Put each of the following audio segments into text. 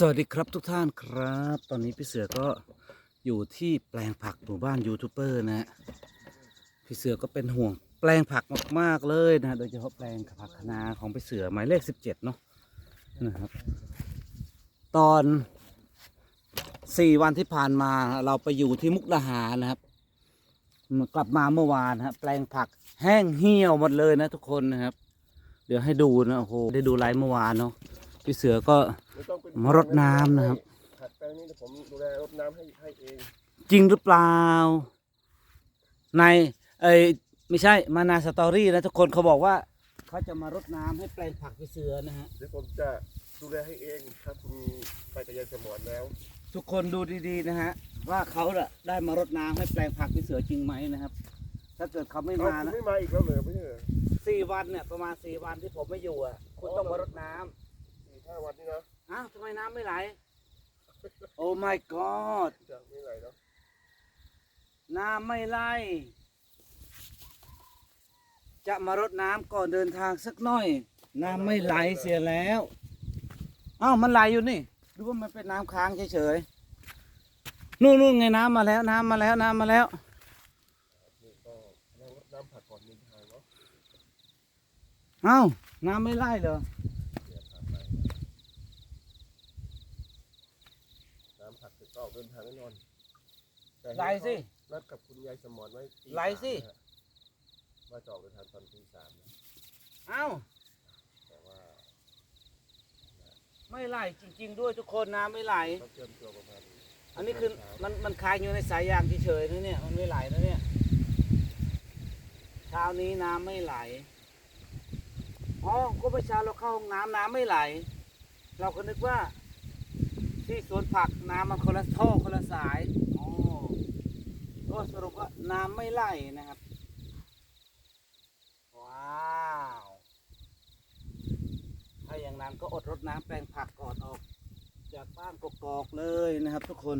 สวัสดีครับทุกท่านครับ ตอนนี้พี่เสือก็อยู่ที่แปลงผักหมู่บ้านยูทูบเบอร์นะฮะพี่เสือก็เป็นห่วงแปลงผักมากๆเลยนะฮะโดยเฉพาะแปลงผักคะนาของพี่เสือหมายเลขสิบเจ็ดเนาะนะครับ ตอนสี่วันที่ผ่านมาเราไปอยู่ที่มุกดาหารนะครับ กลับมาเมื่อวานฮะแปลงผักแห้งเหี่ยวหมดเลยนะทุกคนนะครับ เดี๋ยวให้ดูนะโอ้โหได้ดูไลฟ์เมื่อวานเนาะ พี่เสือก็ไม่ต้องเป็นมารดน้ำนะครับ ผัดแปลงนี้เดี๋ยวผมดูแลรดน้ำให้ให้เอง จริงหรือเปล่า ในเอ้ยไม่ใช่มานาสตอรี่นะทุกคนเขาบอกว่าเขาจะมารดน้ำให้แปลงผักพี่เสือนะฮะ เดี๋ยวผมจะดูแลให้เองถ้าคุณไปกับยายสมอนแล้ว ทุกคนดูดีๆนะฮะ ว่าเขาน่ะได้มารดน้ำให้แปลงผักพี่เสือจริงไหมนะครับ ถ้าเกิดเขาไม่เอ้ามาคุณนะ ไม่มาอีกแล้วเหรอไม่ใช่เหรอ สี่วันเนี่ยประมาณสี่วันที่ผมไม่อยู่อะ คุณต้องมารดน้ำสี่ ห้าวันนี่นะอ้าวทำไมน้ำไม่ไหล โอ้ my god จะไม่ไหลแล้วน้ำไม่ไหล จะมารดน้ำก่อนเดินทางสักหน่อย น้ำไม่ไหลเสียแล้ว อ้าวมันไหลอยู่นี่หรือว่ามันเป็นน้ำค้างเฉยๆ นู่นนู่นไงน้ำมาแล้วน้ำมาแล้วน้ำมาแล้ว นี่ก็เรารดน้ำผักก่อนมีทางเนาะอ้าวน้ำไม่ไหลเหรอ เดี๋ยวผักไปน้ำผั กเสร็จก็ออกเดินทางแน่นอนแต่เห็นไหลสิ เขานัดกับคุณยายสมอนไว้ตีไหลสิ สามนะฮะว่าจะออกเดินทางตอนตีสามนะอ้าวแต่ว่าไม่ไหลจริง ๆ ด้วยทุกคนน้ำไม่ไหล ต้องเตรียมตัวประมาณอันนี้คือมันมันคายอยู่ในสายยางเฉยๆนะเนี่ยมันไม่ไหลนะเนี่ยเช้านี้น้ำไม่ไหลอ๋อก็เมื่อเช้าเราเข้าห้องน้ำน้ำไม่ไหล เราก็นึกว่า ที่สวนผักน้ำมันคนละท่อคนละสายอ๋อก็สรุปว่าน้ำไม่ไหลนะครับ ว้าว ถ้าอย่างนั้นก็อดรดน้ำแปลงผักก่อนออก จากบ้านกอกๆเลยนะครับ ทุกคน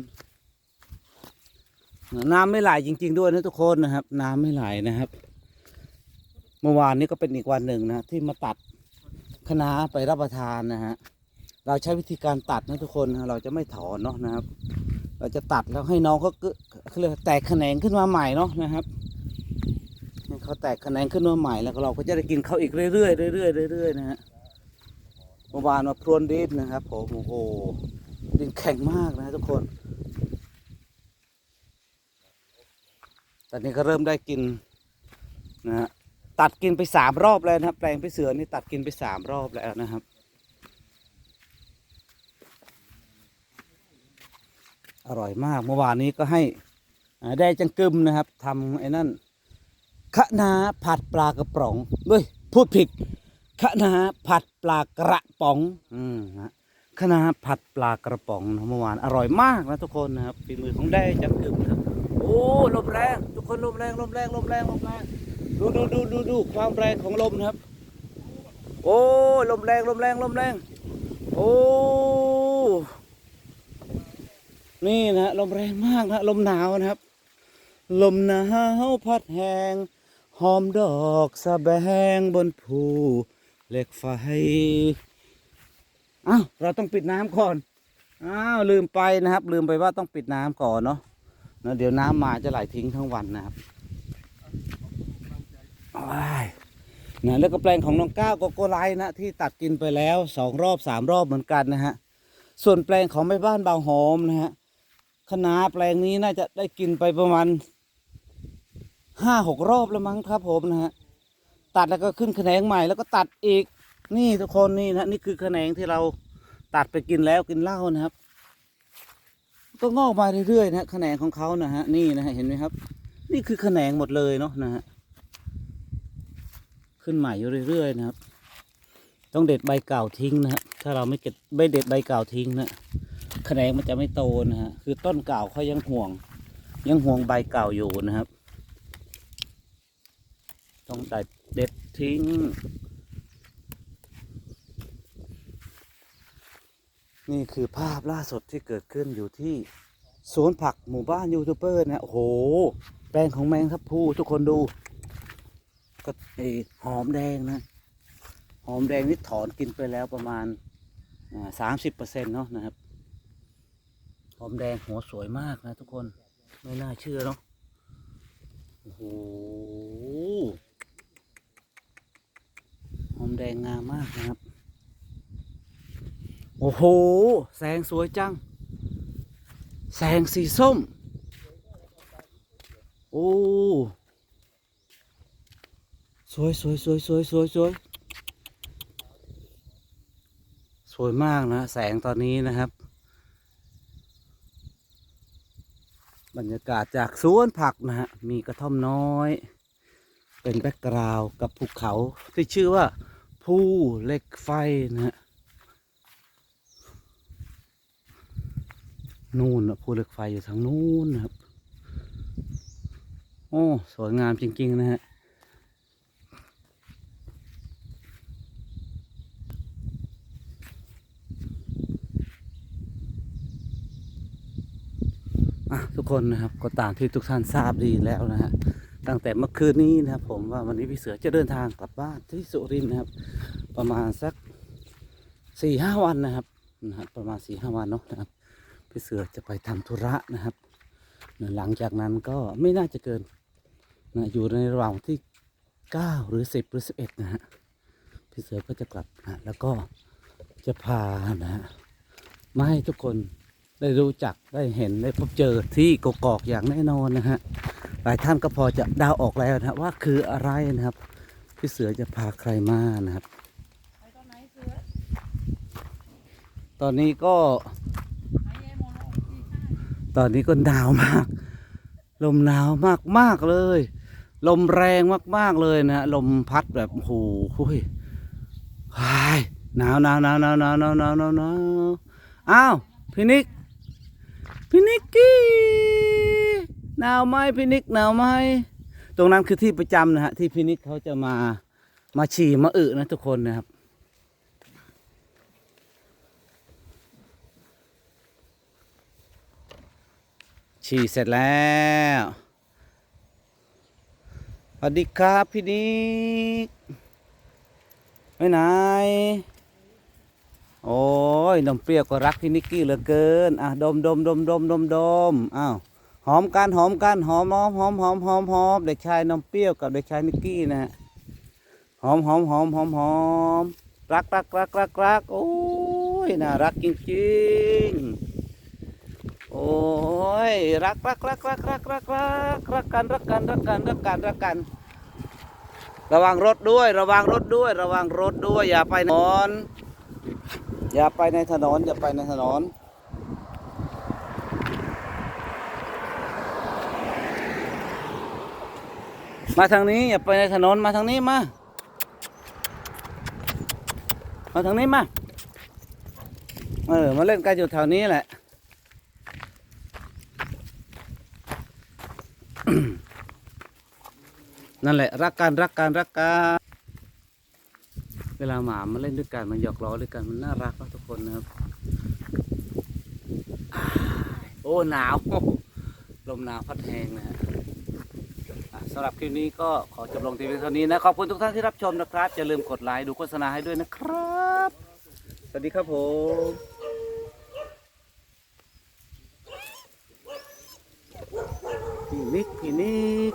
น้ำไม่ไหลจริง ๆ ด้วยนะทุกคนนะครับ น้ำไม่ไหลนะครับ เมื่อวานนี้ก็เป็นอีกวันหนึ่งนะที่มาตัดคณะไปรับประทานนะฮะ เราใช้วิธีการตัดนะทุกคนเราจะไม่ถอนเนาะนะครับ เราจะตัดแล้วให้น้องเขาเกเขาเรียกแตกแขนงขึ้นมาใหม่เนาะนะครับให้เขาแตกแขนงขึ้นมาใหม่แล้วเราก็จะได้กินเขาอีกเรื่อยๆเรื่อยๆเรื่อยๆนะฮะเมื่อวานมาพรวนดินนะครับผมโอ้โหดินแข็งมากนะทุกคน ตอนนี้ก็เริ่มได้กินนะฮะตัดกินไปสามรอบแล้วนะครับ แปลงไปเสือนี่ตัดกินไปสามรอบแล้วนะครับ อร่อยมากเมื่อวานนี้ก็ให้ได้จังกึมนะครับทำไอ้นั่นคะนาผัดปลากระป๋องเฮ้ยพูดผิดคะนาผัดปลากระป๋องอืมฮะคณะผัดปลากระป๋องนะเมื่อวานอร่อยมากนะทุกคนนะครับฝีมือของได้จับกึมครับโอ้ลมแรงทุกคนลมแรงลมแรงลมแรงลมแรงดูดูดูดูดูความแรงของลมครับ โอ้ลมแรงลมแรงลมแรง โอ้ นี่นะลมแรงมากนะลมหนาวนะครับ ลมหนาวพัดแหงหอมดอกสะแบงบนภูเหล็กไฟอ้าวเราต้องปิดน้ำก่อนอ้าวลืมไปนะครับ ลืมไปว่าต้องปิดน้ำก่อนเนาะนะเดี๋ยวน้ำมาจะไหลทิ้งทั้งวันนะครับอ้ายนะแล้วก็แปลงของน้องก้าวโกโกไลนะที่ตัดกินไปแล้วสองรอบสามรอบเหมือนกันนะฮะส่วนแปลงของแม่บ้านบางหอมนะฮะ คณะแปลงนี้น่าจะได้กินไปประมาณห้าหกรอบแล้วมั้งครับผมนะฮะตัดแล้วก็ขึ้นแขนงใหม่แล้วก็ตัดอีกนี่ทุกคนนี่นะนี่คือแขนงที่เราตัดไปกินแล้วกินเหล้านะครับ ก็งอกมาเรื่อยๆนะแขนงของเขานะฮะนี่นะฮะเห็นไหมครับ นี่คือแขนงหมดเลยเนาะนะฮะขึ้นใหม่อยู่เรื่อยๆนะครับ ต้องเด็ดใบเก่าทิ้งนะฮะถ้าเราไม่เก็บไม่เด็ดใบเก่าทิ้งนะ แขนงมันจะไม่โตนะฮะคือต้นเก่าเขายังห่วง ยังห่วงใบเก่าอยู่นะครับ ต้องเด็ดเด็ดทิ้งนี่คือภาพล่าสุดที่เกิดขึ้นอยู่ที่สวนผักหมู่บ้านยูทูบเบอร์นะโอ้โห แปลงของแมงทับพูทุกคนดู ก็ไอหอมแดงนะ หอมแดงนี่ถอนกินไปแล้วประมาณสามสิบเปอร์เซ็นต์เนาะนะครับ อมแดงหัวสวยมากนะทุกคน ไม่น่าเชื่อเนาะโอ้โหหอมแดงงามมากนะครับ โอ้โห แสงสวยจัง แสงสีส้ม โอ้ สวยสวยสวยสวยสวยสวยสวยมากนะ แสงตอนนี้นะครับ บรรยากาศจากสวนผักนะฮะ มีกระท่อมน้อย เป็นแบ็กกราวกับภูเขาที่ชื่อว่าภูเหล็กไฟนะฮะ นู่นนะภูเหล็กไฟอยู่ทางนู้นนะครับ โอ้ สวยงามจริง ๆ นะฮะ อะทุก คนนะครับ ก็ตามที่ทุกท่านทราบดีแล้วนะฮะตั้งแต่เมื่อคืนนี้นะครับ ผมว่าวันนี้พี่เสือจะเดินทางกลับบ้านที่สุรินทร์นะครับ ประมาณสักสี่ห้าวันนะครับนะฮะประมาณสี่ห้าวันเนาะนะครับพี่เสือจะไปทำธุระนะครับหลังจากนั้นก็ไม่น่าจะเกินนะอยู่ในระหว่างวันที่เก้าหรือสิบหรือสิบเอ็ดนะฮะพี่เสือก็จะกลับนะแล้วก็จะพานะฮะมาให้ทุกคน ได้รู้จักได้เห็นได้พบเจอที่กกอกอย่างแน่นอนนะฮะหลายท่านก็พอจะดาวออกแล้วนะว่าคืออะไรนะครับพี่เสือจะพาใครมานะครับ ตอนนี้ก็ ตอนนี้ก็หนาวมาก ลมหนาวมากมากเลย ลมแรงมากๆเลยนะลมพัดแบบโอ้โหหนาวหนาวหนาวหนาวหนาวหนาวหนาวอ้าวพินิก พี่นิกกี้หนาวไหมพี่นิกหนาวไหมตรงนั้นคือที่ประจำนะฮะที่พี่นิกเขาจะมามาฉี่มาอึนะทุกคนนะครับฉี่เสร็จแล้วสวัสดีครับพี่นิกไปไหน โอ้ยนมเปรี้ยวก็รักพี่นิกกี้เหลือเกิน อะดมดมดมดมดมดมอ้าวหอมกันหอมกันหอมหอมหอมหอมหอมหอมเด็กชายนมเปรี้ยวกับเด็กชายนิกกี้นะฮะหอมหอมหอมหอมหอมรักรักรักรักรักโอ้ยน่ารักจริงๆ โอ้ยรักรักรักรักรักรักรักรักกันรักกันรักกันรักกันรักกัน ระวังรถด้วย ระวังรถด้วย ระวังรถด้วยอย่าไปถนน อย่าไปในถนน อย่าไปในถนน มาทางนี้ อย่าไปในถนนมาทางนี้มา มาทางนี้มา เออ มาเล่นกันอยู่แถวนี้แหละนั่นแหละ รักกัน รักกัน รักกัน เวลาหมามาเล่นด้วยกันมันหยอกล้อด้วยกันมันน่ารักนะทุกคนนะครับ โอ้หนาวลมหนาวพัดแหงนะฮะสำหรับคลิปนี้ก็ขอจบลงทีเพียงเท่านี้นะขอบคุณทุกท่านที่รับชมนะครับอย่าลืมกดไลค์ดูโฆษณาให้ด้วยนะครับ สวัสดีครับผมพี่นิกพี่นิก